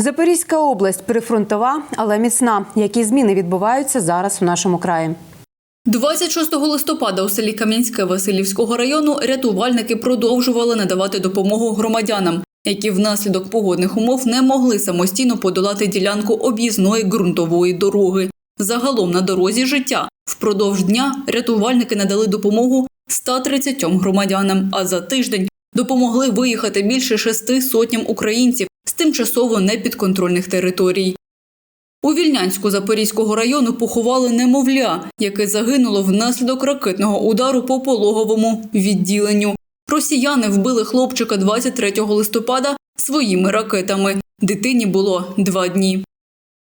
Запорізька область прифронтова, але міцна. Які зміни відбуваються зараз у нашому краї? 26 листопада у селі Кам'янське Васильівського району рятувальники продовжували надавати допомогу громадянам, які внаслідок погодних умов не могли самостійно подолати ділянку об'їзної ґрунтової дороги. Загалом на дорозі життя впродовж дня рятувальники надали допомогу 130 громадянам, а за тиждень допомогли виїхати більше шести сотням українців з тимчасово непідконтрольних територій. У Вільнянську Запорізького району поховали немовля, яке загинуло внаслідок ракетного удару по пологовому відділенню. Росіяни вбили хлопчика 23 листопада своїми ракетами. Дитині було два дні.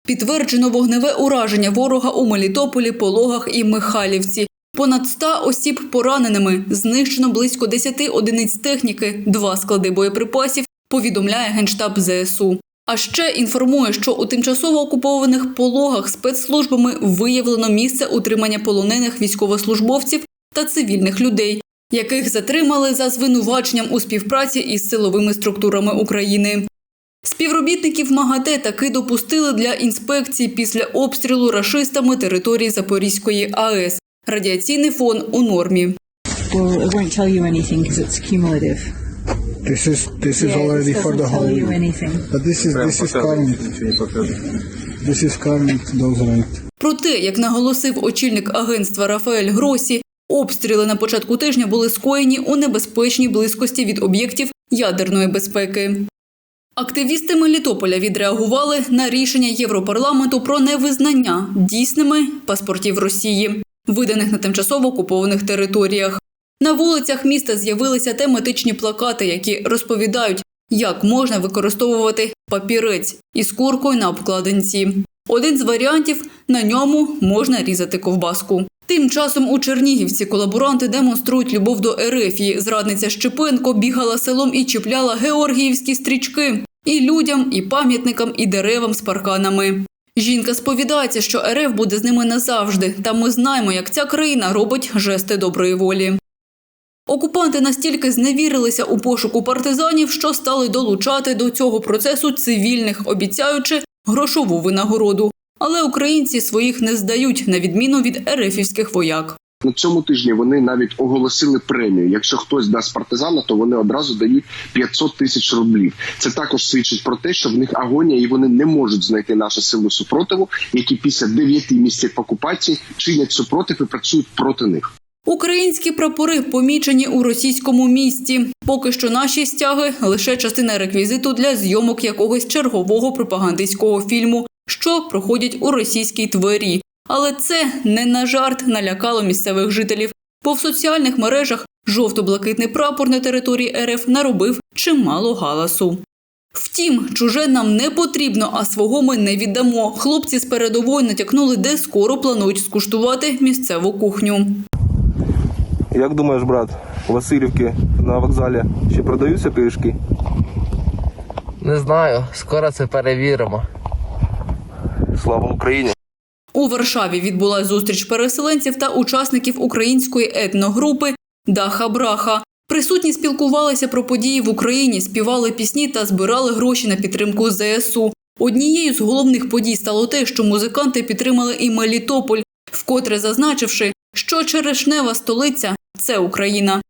Підтверджено вогневе ураження ворога у Мелітополі, Пологах і Михайлівці. Понад 100 осіб пораненими, знищено близько 10 одиниць техніки, два склади боєприпасів, повідомляє Генштаб ЗСУ. А ще інформує, що у тимчасово окупованих пологах спецслужбами виявлено місце утримання полонених військовослужбовців та цивільних людей, яких затримали за звинуваченням у співпраці із силовими структурами України. Співробітників МАГАТЕ таки допустили для інспекції після обстрілу рашистами території Запорізької АЕС. Радіаційний фон у нормі. Well, This is this is Yeah, already this for the whole you year. anything. But this is this is current. This is current dose rate. Проте, як наголосив очільник агентства Рафаель Гросі, обстріли на початку тижня були скоєні у небезпечній близькості від об'єктів ядерної безпеки. Активісти Мелітополя відреагували на рішення Європарламенту про невизнання дійсними паспортів Росії, виданих на тимчасово окупованих територіях. На вулицях міста з'явилися тематичні плакати, які розповідають, як можна використовувати папірець із куркою на обкладинці. Один з варіантів на ньому можна різати ковбаску. Тим часом у Чернігівці колаборанти демонструють любов до Ерефії. Зрадниця Щепенко бігала селом і чіпляла георгіївські стрічки і людям, і пам'ятникам, і деревам з парканами. Жінка сповідається, що РФ буде з ними назавжди, та ми знаємо, як ця країна робить жести доброї волі. Окупанти настільки зневірилися у пошуку партизанів, що стали долучати до цього процесу цивільних, обіцяючи грошову винагороду. Але українці своїх не здають, на відміну від ерефівських вояк. На цьому тижні вони навіть оголосили премію. Якщо хтось дасть партизана, то вони одразу дають 500 тисяч рублів. Це також свідчить про те, що в них агонія, і вони не можуть знайти нашу силу супротиву, які після 9 місяців окупації чинять супротив і працюють проти них. Українські прапори помічені у російському місті. Поки що наші стяги лише частина реквізиту для зйомок якогось чергового пропагандистського фільму, що проходять у російській твері. Але це не на жарт налякало місцевих жителів, бо в соціальних мережах жовто-блакитний прапор на території РФ наробив чимало галасу. Втім, чуже нам не потрібно, а свого ми не віддамо. Хлопці з передової натякнули, де скоро планують скуштувати місцеву кухню. Як думаєш, брат, у Васильівки на вокзалі ще продаються пиріжки? Не знаю, скоро це перевіримо. Слава Україні! У Варшаві відбулася зустріч переселенців та учасників української етногрупи Даха Браха. Присутні спілкувалися про події в Україні, співали пісні та збирали гроші на підтримку ЗСУ. Однією з головних подій стало те, що музиканти підтримали і Мелітополь, вкотре зазначивши, що черешнева столиця це Україна.